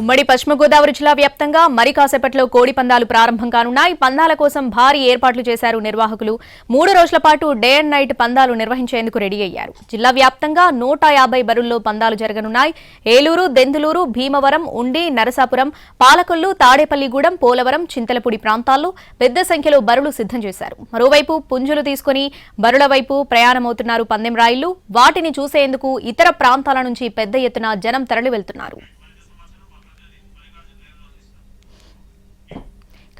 ఉమ్మడి పశ్చిమ గోదావరి జిల్లా వ్యాప్తంగా మరి కాసేపట్లో కోడి పందాలు ప్రారంభం కానున్నాయి. పందాల కోసం భారీ ఏర్పాట్లు చేశారు నిర్వాహకులు. మూడు రోజుల పాటు డే అండ్ నైట్ పందాలు నిర్వహించేందుకు రెడీ అయ్యారు. జిల్లా వ్యాప్తంగా నూట యాభై బరుల్లో పందాలు జరగనున్నాయి. ఏలూరు దెందులూరు భీమవరం ఉండి నరసాపురం పాలకొల్లు తాడేపల్లిగూడెం పోలవరం చింతలపూడి ప్రాంతాల్లో పెద్ద సంఖ్యలో బరులు సిద్ధం చేశారు. మరోవైపు పుంజులు తీసుకుని బరుల వైపు ప్రయాణమవుతున్నారు పందెం రాయిళ్ళు వాటిని చూసేందుకు ఇతర ప్రాంతాల నుంచి పెద్ద ఎత్తున జనం తరలి వెళ్తున్నారు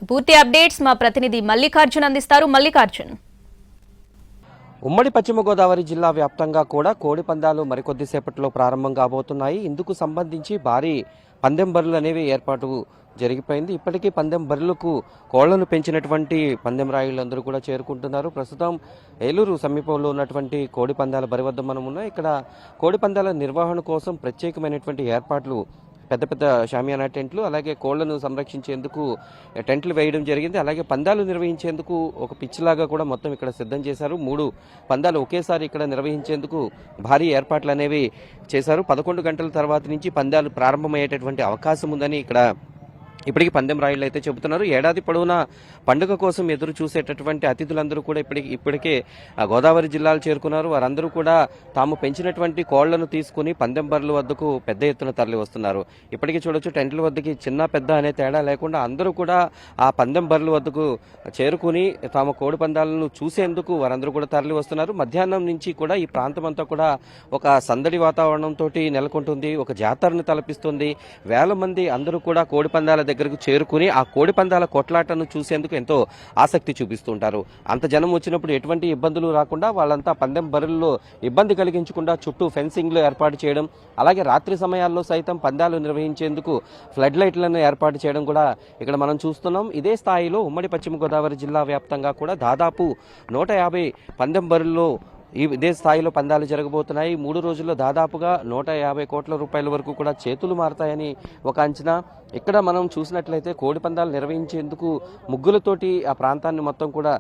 పూర్తి అప్డేట్స్ మా ప్రతినిధి మల్లికార్జున్ అందిస్తారు. మల్లికార్జున్. ఉమ్మడి పశ్చిమ గోదావరి జిల్లా వ్యాప్తంగా కూడా కోడి పందాలు మరికొద్దిసేపట్లో ప్రారంభం కాబోతున్నాయి. ఇందుకు సంబంధించి భారీ పందెం బరులు అనేవి ఏర్పాటు జరిగిపోయింది. ఇప్పటికీ పందెం బరులకు కోళ్ళను పెంచినటువంటి పందెం రాయులందరూ కూడా చేరుకుంటున్నారు. ప్రస్తుతం ఏలూరు సమీపంలో ఉన్నటువంటి కోడి పందాల బరి వద్ద మనం ఉన్నాం ఇక్కడ కోడి పందాల నిర్వహణ కోసం ప్రత్యేకమైనటువంటి ఏర్పాట్లు పెద్ద పెద్ద షామియానా టెంట్లు అలాగే కోళ్ళను సంరక్షించేందుకు టెంట్లు వేయడం జరిగింది. అలాగే పందాలు నిర్వహించేందుకు ఒక పిచ్ లాగా కూడా మొత్తం ఇక్కడ సిద్ధం చేశారు. మూడు పందాలు ఒకేసారి ఇక్కడ నిర్వహించేందుకు భారీ ఏర్పాట్లు అనేవి చేశారు. పదకొండు గంటల తర్వాత నుంచి పందాలు ప్రారంభమయ్యేటటువంటి అవకాశం ఉందని ఇక్కడ ఇప్పటికీ పందెం రాయుళ్ళు అయితే చెబుతున్నారు. ఏడాది పొడవునా పండుగ కోసం ఎదురు చూసేటటువంటి అతిథులందరూ కూడా ఇప్పటికి ఇప్పటికే ఆ, గోదావరి జిల్లాలు చేరుకున్నారు. వారందరూ కూడా తాము పెంచినటువంటి కోళ్ళను తీసుకుని పందెం బర్రెల వద్దకు పెద్ద ఎత్తున తరలి వస్తున్నారు ఇప్పటికీ చూడొచ్చు టెంట్ల వద్దకి చిన్న పెద్ద అనే తేడా లేకుండా అందరూ కూడా ఆ పందెం బర్రెల వద్దకు చేరుకుని తాము కోడి పందాలను చూసేందుకు వారందరూ కూడా తరలి వస్తున్నారు మధ్యాహ్నం నుంచి కూడా ఈ ప్రాంతం అంతా కూడా ఒక సందడి వాతావరణంతో నెలకొంటుంది ఒక జాతరను తలపిస్తుంది. వేల మంది అందరూ కూడా కోడి పందాల దగ్గరకు చేరుకుని ఆ కోడి పందాల కొట్లాటను చూసేందుకు ఎంతో ఆసక్తి చూపిస్తుంటారు. అంత జనం వచ్చినప్పుడు ఎటువంటి ఇబ్బందులు రాకుండా వాళ్ళంతా పందెం బరుల్లో ఇబ్బంది కలిగించకుండా చుట్టూ ఫెన్సింగ్లు ఏర్పాటు చేయడం అలాగే రాత్రి సమయాల్లో సైతం పందాలు నిర్వహించేందుకు ఫ్లడ్ లైట్లను ఏర్పాటు చేయడం కూడా ఇక్కడ మనం చూస్తున్నాం. ఇదే స్థాయిలో ఉమ్మడి పశ్చిమ గోదావరి జిల్లా వ్యాప్తంగా కూడా దాదాపు నూట యాభై పందెం బరుల్లో ఈ ఇదే స్థాయిలో పందాలు జరగబోతున్నాయి. మూడు రోజుల్లో దాదాపుగా నూట యాభై కోట్ల రూపాయల వరకు కూడా చేతులు మారతాయని ఒక అంచనా. ఇక్కడ మనం చూసినట్లయితే కోడి పందాలు నిర్వహించేందుకు ముగ్గులతోటి ఆ ప్రాంతాన్ని మొత్తం కూడా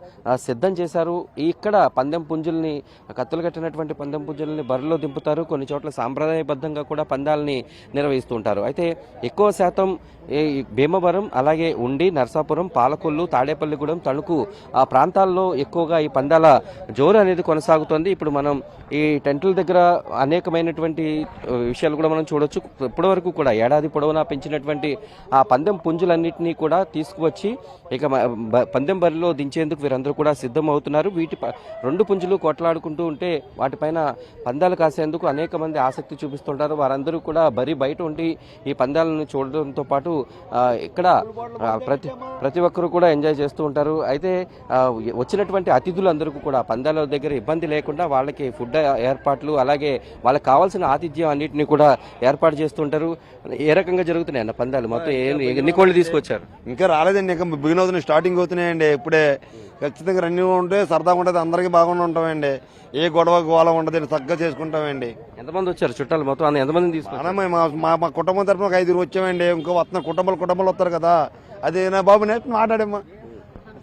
సిద్ధం చేశారు. ఇక్కడ పందెం పుంజుల్ని కత్తులు కట్టినటువంటి పందెం పుంజుల్ని బరిలో దింపుతారు. కొన్ని చోట్ల సాంప్రదాయబద్ధంగా కూడా పందాలని నిర్వహిస్తూ ఉంటారు. అయితే ఎక్కువ శాతం ఈ భీమవరం అలాగే ఉండి నర్సాపురం పాలకొల్లు తాడేపల్లిగూడెం తణుకు ఆ ప్రాంతాల్లో ఎక్కువగా ఈ పందాల జోరు అనేది కొనసాగుతోంది. ఇప్పుడు మనం ఈ టెంట్ల దగ్గర అనేకమైనటువంటి విషయాలు కూడా మనం చూడొచ్చు. ఇప్పటివరకు కూడా ఏడాది పొడవునా పెంచినటువంటి ఆ పందెం పుంజులన్నింటినీ కూడా తీసుకువచ్చి ఇక పందెం బరిలో దించేందుకు వీరందరూ కూడా సిద్ధం అవుతున్నారు వీటి రెండు పుంజులు కొట్లాడుకుంటూ ఉంటే వాటిపైన పందాలు కాసేందుకు అనేక మంది ఆసక్తి చూపిస్తుంటారు. వారందరూ కూడా బరి బయట ఉండి ఈ పందాలను చూడడంతో పాటు ఇక్కడ ప్రతి ప్రతి ఒక్కరు కూడా ఎంజాయ్ చేస్తూ ఉంటారు. అయితే వచ్చినటువంటి అతిథులందరికీ కూడా పందాల దగ్గర ఇబ్బంది లేకుండా వాళ్ళకి ఫుడ్ ఏర్పాట్లు అలాగే వాళ్ళకి కావాల్సిన ఆతిథ్యం అన్నింటినీ కూడా ఏర్పాటు చేస్తుంటారు. ఏ రకంగా జరుగుతున్నాయి అన్న పందాలు. మొత్తం ఎన్ని కోళ్ళు తీసుకొచ్చారు? ఇంకా రాలేదండి. ఇంకా బిగిన్ అవుతున్నాయి స్టార్టింగ్ అవుతున్నాయండి. ఇప్పుడే ఖచ్చితంగా రన్నింగ్ ఉంటే సరదాగా ఉంటుంది. అందరికీ బాగుండి ఉంటామండి. ఏ గొడవ గోళ ఉండదు చక్కగా చేసుకుంటామండి. ఎంతమంది వచ్చారు చుట్టాలు? మొత్తం ఎంతమంది తీసుకొచ్చారు? అలా మా మా మా కుటుంబం తరఫున ఒక ఐదుగురు వచ్చామండి. ఇంకో వస్తున్న కుటుంబాలు కుటుంబాలు వస్తారు కదా. అదే నా బాబు నేను మాట్లాడమ్మా.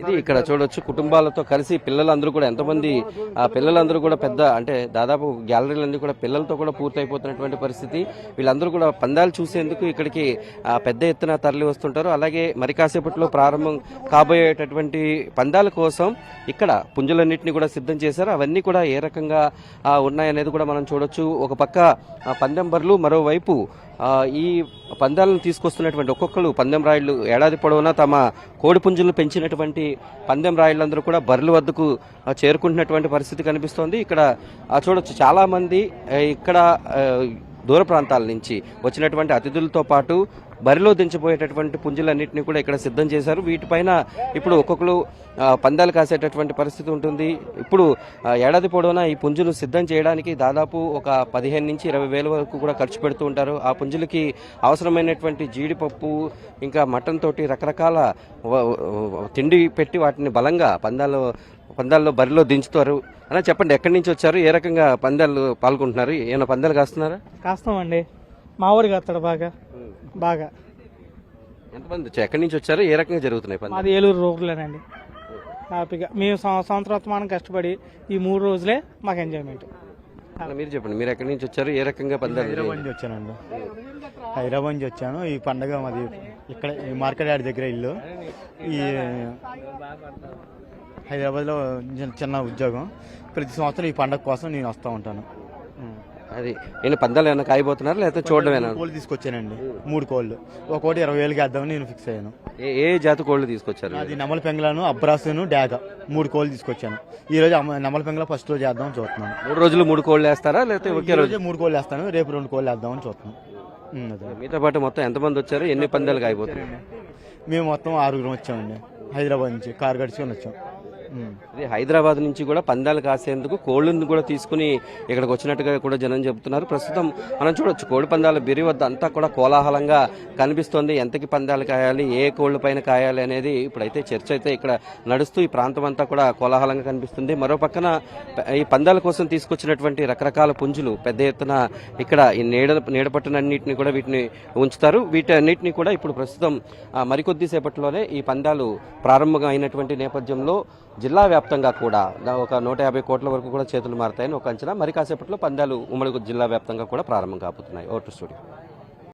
ఇది ఇక్కడ చూడొచ్చు. కుటుంబాలతో కలిసి పిల్లలందరూ కూడా ఎంతమంది ఆ పిల్లలందరూ కూడా పెద్ద అంటే దాదాపు గ్యాలరీలన్నీ కూడా పిల్లలతో కూడా పూర్తయిపోతున్నటువంటి పరిస్థితి. వీళ్ళందరూ కూడా పందాలు చూసేందుకు ఇక్కడికి పెద్ద ఎత్తున తరలి వస్తుంటారు. అలాగే మరి కాసేపట్లో ప్రారంభం కాబోయేటటువంటి పందాల కోసం ఇక్కడ పుంజులన్నింటినీ కూడా సిద్ధం చేశారు. అవన్నీ కూడా ఏ రకంగా ఉన్నాయనేది కూడా మనం చూడొచ్చు. ఒక పక్క ఆ, పందెం బర్లు మరోవైపు ఈ పందాలను తీసుకొస్తున్నటువంటి ఒక్కొక్కరు పందెం రాయుళ్ళు ఏడాది పొడవునా తమ కోడి పుంజులను పెంచినటువంటి పందెం రాయలందరూ కూడా బర్రెల వద్దకు చేరుకుంటున్నటువంటి పరిస్థితి కనిపిస్తోంది. ఇక్కడ చూడొచ్చు చాలామంది ఇక్కడ దూర ప్రాంతాల నుంచి వచ్చినటువంటి అతిథులతో పాటు బరిలో దించబోయేటటువంటి పుంజులన్నింటినీ కూడా ఇక్కడ సిద్ధం చేశారు. వీటిపైన ఇప్పుడు ఒక్కొక్కరు పందాలు కాసేటటువంటి పరిస్థితి ఉంటుంది. ఇప్పుడు ఏడాది పొడవునా ఈ పుంజులు సిద్ధం చేయడానికి దాదాపు ఒక పదిహేను నుంచి ఇరవై వేల వరకు కూడా ఖర్చు పెడుతూ ఉంటారు. ఆ పుంజులకి అవసరమైనటువంటి జీడిపప్పు ఇంకా మటన్ తోటి రకరకాల తిండి పెట్టి వాటిని బలంగా పందాలు పందాల్లో బరిలో దించుతారు. అని చెప్పండి ఎక్కడి నుంచి వచ్చారు? ఏ రకంగా పందాలు పాల్గొంటున్నారు? ఏమైనా పందాలు కాస్తున్నారా? కాస్తామండి. మా ఊరికి వస్తాడు బాగా బాగా. ఎంతమంది? వచ్చారు ఎక్కడి నుంచి వచ్చారు? ఏ రకంగా జరుగుతున్నాయి మాది ఏలూరు రూరలేనండి హ్యాపీగా. మేము సం- సంవత్సరోత్తమానం కష్టపడి ఈ మూడు రోజులే మాకు ఎంజాయ్మెంట్. అన్న, మీరు చెప్పండి. మీరు ఎక్కడి నుంచి వచ్చారు? ఏ రకంగా పందాలు హైదరాబాద్ నుంచి వచ్చానండి. హైదరాబాద్ నుంచి వచ్చాను. ఈ పండగ మాది ఇక్కడ ఈ మార్కెట్ యార్డ్ దగ్గర ఇల్లు. ఈ హైదరాబాద్లో చిన్న- చిన్న ఉద్యోగం. ప్రతి సంవత్సరం ఈ పండగ కోసం నేను వస్తూ ఉంటాను. అది నేను పందాలు ఏమైనా కాయబోతున్నారు లేకపోతే చూడడమేనా కోళ్ళు తీసుకొచ్చానండి. మూడు కోళ్ళు. ఒక్కోటి ఇరవై వేలకి వేద్దామని నేను ఫిక్స్ అయ్యాను. ఏ ఏ జాతి కోళ్ళు తీసుకొచ్చారు అది నెమల పెంగళను అబ్రాసును డాగ. మూడు కోళ్ళు తీసుకొచ్చాను. ఈ రోజు నెమల పెంగళ ఫస్ట్ రోజు వేద్దామని చూస్తున్నాను. మూడు రోజులు మూడు కోళ్ళు వేస్తారా లేకపోతే ఈ ఒకే రోజు? రోజే మూడు కోళ్ళు వేస్తాను రేపు రెండు కోళ్ళు వేద్దామని చూస్తున్నాను. ఉమ్, అదే. మీతో పాటు మొత్తం ఎంతమంది వచ్చారు? ఎన్ని పందాలు కాయబోతున్నారు మేము మొత్తం ఆరుగురం వచ్చామండి. హైదరాబాద్ నుంచి కారు గడుచుకొని వచ్చాం. అదే హైదరాబాద్ నుంచి కూడా పందాలు కాసేందుకు కోళ్ళను కూడా తీసుకుని ఇక్కడికి వచ్చినట్టుగా కూడా జనం చెబుతున్నారు. ప్రస్తుతం మనం చూడొచ్చు కోడి పందాల బిరి వద్ద అంతా కూడా కోలాహలంగా కనిపిస్తోంది. ఎంతకి పందాలు కాయాలి ఏ కోళ్ళ పైన కాయాలి అనేది ఇప్పుడైతే చర్చ అయితే ఇక్కడ నడుస్తూ ఈ ప్రాంతం అంతా కూడా కోలాహలంగా కనిపిస్తుంది. మరో పక్కన ఈ పందాల కోసం తీసుకొచ్చినటువంటి రకరకాల పుంజులు పెద్ద ఎత్తున ఇక్కడ ఈ నీడ నీడపట్టునన్నింటిని కూడా వీటిని ఉంచుతారు. వీటన్నిటిని కూడా ఇప్పుడు ప్రస్తుతం మరికొద్ది సేపట్లోనే ఈ పందాలు ప్రారంభం అయినటువంటి నేపథ్యంలో జిల్లా వ్యాప్తంగా కూడా ఒక నూట యాభై కోట్ల వరకు కూడా చేతులు మారుతాయని ఒక అంచనా. మరి కాసేపట్లో పందాలు ఉమ్మడి జిల్లా వ్యాప్తంగా కూడా ప్రారంభం కాబోతున్నాయి. Vote studio.